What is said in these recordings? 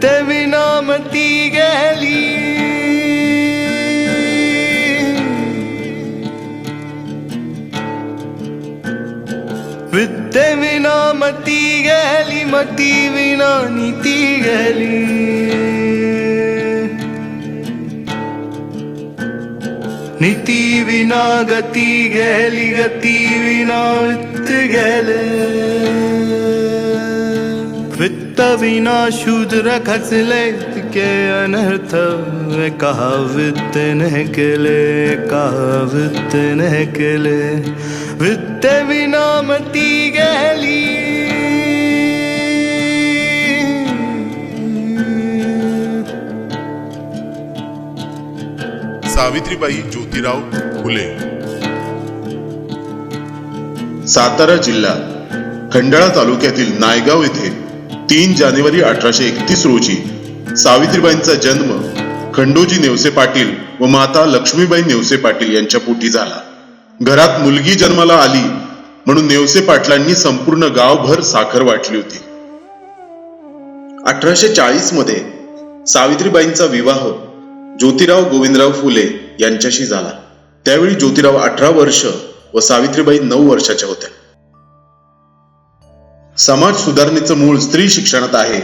ತೆವಿನಾಮ ತೀಗಲಿ ವಿತ್ತವಿನ ಮತಿಗಲಿ ಮತಿವಿನ ನಿತಿಗಲಿ ನಿತಿವಿನ ಗತಿಗಲಿ ಗತಿವಿನ ವಿತ್ತುಗಲೇ नीती विना गती गेली गती विना वित्त गेले वित्त विना शूद्र खचले के अनर्थ कहा वित्त न केले कहा वित्त न केले वित्त विना मती गेली सावित्रीबाई ज्योतिराव फुले। सातारा जिल्हा खंडाळा तालुक्यातील नायगाव येथे तीन जानेवारी अठराशे एकतीस रोजी सावित्रीबाईंचा जन्म खंडोजी नेवसे पाटील व माता लक्ष्मीबाई नेवसे पाटील यांच्या पोटी झाला. घरात मुलगी जन्माला आली म्हणून नेवसे पाटलांनी संपूर्ण गावभर साखर वाटली होती. अठराशे चाळीसमध्ये सावित्रीबाईंचा विवाह ज्योतिराव गोविंदराव फुले यांच्याशी झाला. त्यावेळी ज्योतिराव अठरा वर्ष व सावित्रीबाई नऊ वर्षाच्या होत्या. समाज सुधारणेचं मूळ स्त्री शिक्षणात आहे.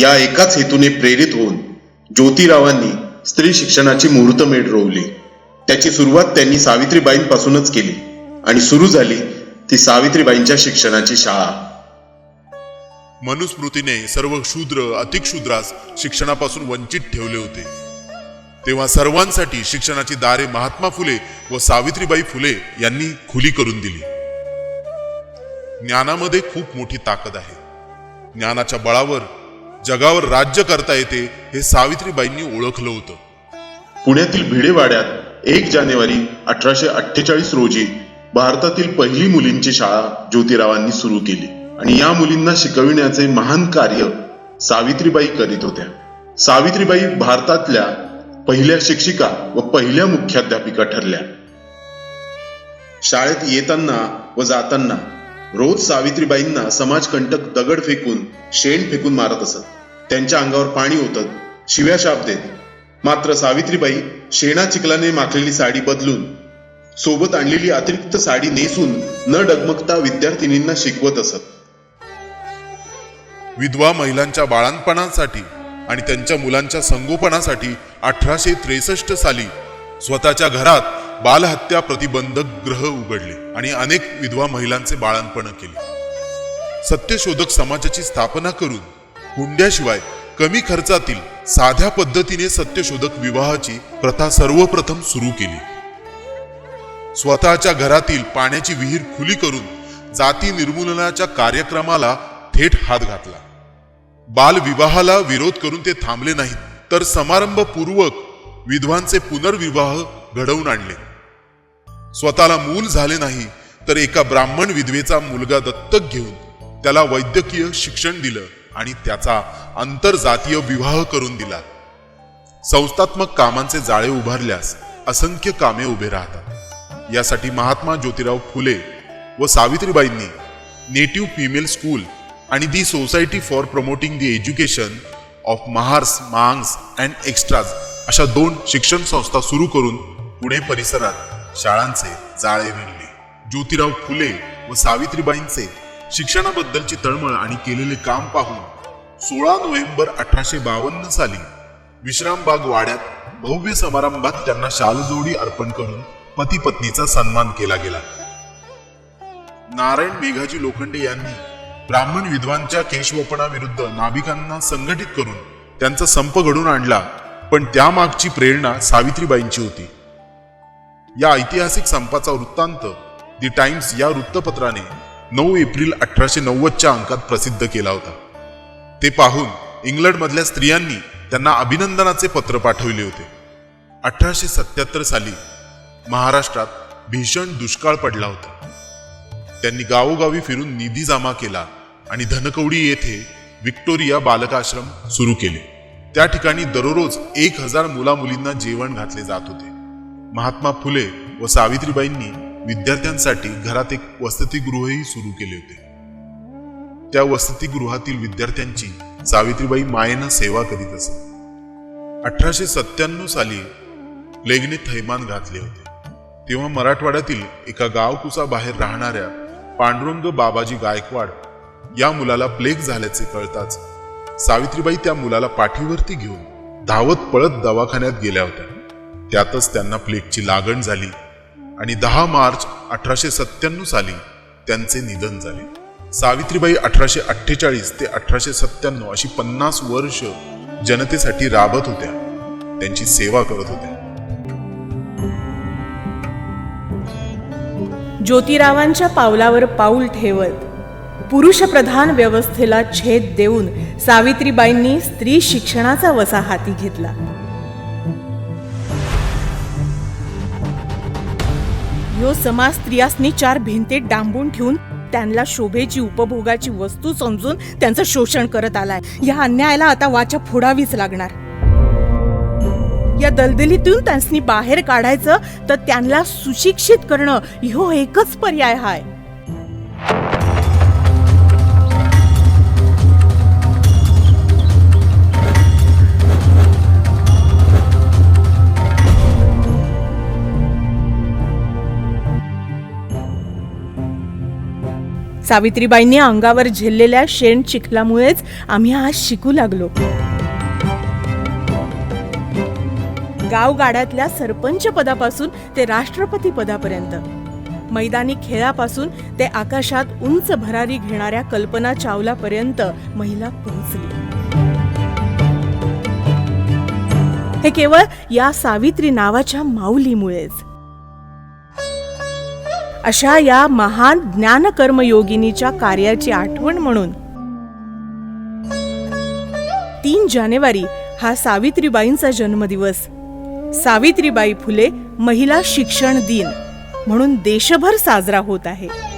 या एकाच हेतूने प्रेरित होऊन ज्योतिरावांनी स्त्री शिक्षणाची मुहूर्तमेढ रोवली. त्याची सुरुवात त्यांनी सावित्रीबाईंपासूनच केली आणि सुरू झाली ती सावित्रीबाईंच्या शिक्षणाची शाळा. मनुस्मृतीने सर्व शूद्र अतिशूद्रास शिक्षणापासून वंचित ठेवले होते. तेव्हा सर्वांसाठी शिक्षणाची दारे महात्मा फुले व सावित्रीबाई फुले यांनी खुली करून दिली. ज्ञानामध्ये खूप मोठी ताकद आहे. ज्ञानाच्या बळावर जगावर राज्य करता येते हे सावित्रीबाईंनी ओळखलं होतं. पुण्यातील भिडेवाड्यात एक जानेवारी अठराशे अठ्ठेचाळीस रोजी भारतातील पहिली मुलींची शाळा ज्योतिरावांनी सुरू केली. आणि या मुलींना शिकविण्याचे महान कार्य सावित्रीबाई करीत होत्या. सावित्रीबाई भारतातल्या पहिल्या शिक्षिका व पहिल्या मुख्याध्यापिका ठरल्या. शाळेत येताना व जाताना रोज सावित्रीबाईंना समाजकंटक दगड फेकून शेण फेकून मारत असत. त्यांच्या अंगावर पाणी होतत शिव्या शाप देत. मात्र सावित्रीबाई शेणा चिखलाने माखलेली साडी बदलून सोबत आणलेली अतिरिक्त साडी नेसून न डगमगता विद्यार्थिनींना शिकवत असत. विधवा महिलांच्या बाळांपणासाठी आणि त्यांच्या मुलांच्या संगोपनासाठी अठराशे त्रेसष्ट साली स्वतःच्या घरात बालहत्या प्रतिबंधक ग्रह उघडले आणि अनेक विधवा महिलांचे बाळांपण केले. सत्यशोधक समाजाची स्थापना करून हुंड्याशिवाय कमी खर्चातील साध्या पद्धतीने सत्यशोधक विवाहाची प्रथा सर्वप्रथम सुरू केली. स्वतःच्या घरातील पाण्याची विहीर खुली करून जाती निर्मूलनाच्या कार्यक्रमाला थेट हात घातला. बालविवाहाला विरोध करून ते थांबले नाहीत तर समारंभपूर्वक विधवांचे पुनर्विवाह घडवून आणले. स्वतःला मूल झाले नाही तर एका ब्राह्मण विधवेचा मुलगा दत्तक घेऊन त्याला वैद्यकीय शिक्षण दिलं आणि त्याचा आंतरजातीय विवाह करून दिला. संस्थात्मक कामांचे जाळे उभारल्यास असंख्य कामे उभे राहतात. यासाठी महात्मा ज्योतिराव फुले व सावित्रीबाईंनी नेटिव्ह फिमेल स्कूल आणि the society for promoting the education of Mahars Mangs and extras अशा दोन शिक्षण संस्था सुरू करून पुणे परिसरात शाळांचे जाळे विणले ज्योतिराव फुले व सावित्रीबाईंचे शिक्षणाबद्दलची तळमळ आणि केलेले काम पाहून सोळा नोव्हेंबर अठराशे बावन्न साली विश्रामबाग वाड्यात भव्य समारंभात त्यांना शालजोडी अर्पण करून पती पत्नीचा सन्मान केला गेला. नारायण मेघाजी लोखंडे यांनी ब्राह्मण विद्वांच्या केशवपणाविरुद्ध नाभिकांना संघटित करून त्यांचा संप घडून आणला पण त्यामागची प्रेरणा सावित्रीबाईंची होती. या ऐतिहासिक संपाचा वृत्तांत दी टाइम्स या वृत्तपत्राने नऊ एप्रिल अठराशे नव्वदच्या अंकात प्रसिद्ध केला होता. ते पाहून इंग्लंडमधल्या स्त्रियांनी त्यांना अभिनंदनाचे पत्र पाठवले होते. अठराशे सत्याहत्तर साली महाराष्ट्रात भीषण दुष्काळ पडला होता. त्यांनी गावोगावी फिरून निधी जमा केला आणि धनकवडी येथे विक्टोरिया बालकाश्रम सुरू केले. त्या ठिकाणी दररोज एक हजार मुलामुलींना जेवण घातले जात होते. महात्मा फुले व सावित्रीबाईंनी विद्यार्थ्यांसाठी घरात एक वसतिगृहही सुरू केले होते. त्या वसतिगृहातील विद्यार्थ्यांची सावित्रीबाई मायेनं सेवा करीत असत अठराशे सत्त्याण्णव साली प्लेगने थैमान घातले होते. तेव्हा मराठवाड्यातील एका गावकुसा बाहेर राहणाऱ्या पांडुरंग बाबाजी गायकवाड या मुलाला प्लेग झाल्याचे कळताच सावित्रीबाई त्या मुलाला पाठीवरती घेऊन धावत पळत दवाखान्यात गेल्या होत्या. त्यातच त्यांना प्लेगची लागण झाली आणि दहा मार्च अठराशे सत्त्याण्णव साली त्यांचे निधन झाले. सावित्रीबाई अठराशे अठ्ठेचाळीस ते अठराशे सत्त्याण्णव अशी पन्नास वर्ष जनतेसाठी राबत होत्या. त्यांची सेवा करत होत्या. ज्योतिरावांच्या पावलावर पाऊल ठेवत पुरुषप्रधान व्यवस्थेला छेद देऊन सावित्रीबाईंनी स्त्री शिक्षणाचा वसा हाती घेतला. यो समाज स्त्रियासनी चार भिंतीत डांबून ठेवून त्यांना शोभेची उपभोगाची वस्तू समजून त्यांचं शोषण करत आलाय. या अन्यायाला आता वाचा फोडावीच लागणार. या दलदलीतून त्यांनी बाहेर काढायचं तर त्यांना सुशिक्षित करणं ह्यो एकच पर्याय हाय. सावित्रीबाईंनी अंगावर झेललेल्या शेण चिखलामुळेच आम्ही आज शिकू लागलो. गावगाड्यातल्या सरपंच पदापासून ते राष्ट्रपती पदापर्यंत. मैदानी खेळापासून ते आकाशात उंच भरारी घेणाऱ्या कल्पना चावलापर्यंत महिला पोहोचली. हे केवळ या सावित्री नावाच्या माऊलीमुळेच. अशा या महान ज्ञानकर्मयोगिनीच्या कार्याची आठवण म्हणून. तीन जानेवारी हा सावित्रीबाईंचा जन्मदिवस. सावित्रीबाई फुले महिला शिक्षण दिन म्हणून देशभर साजरा होत आहे.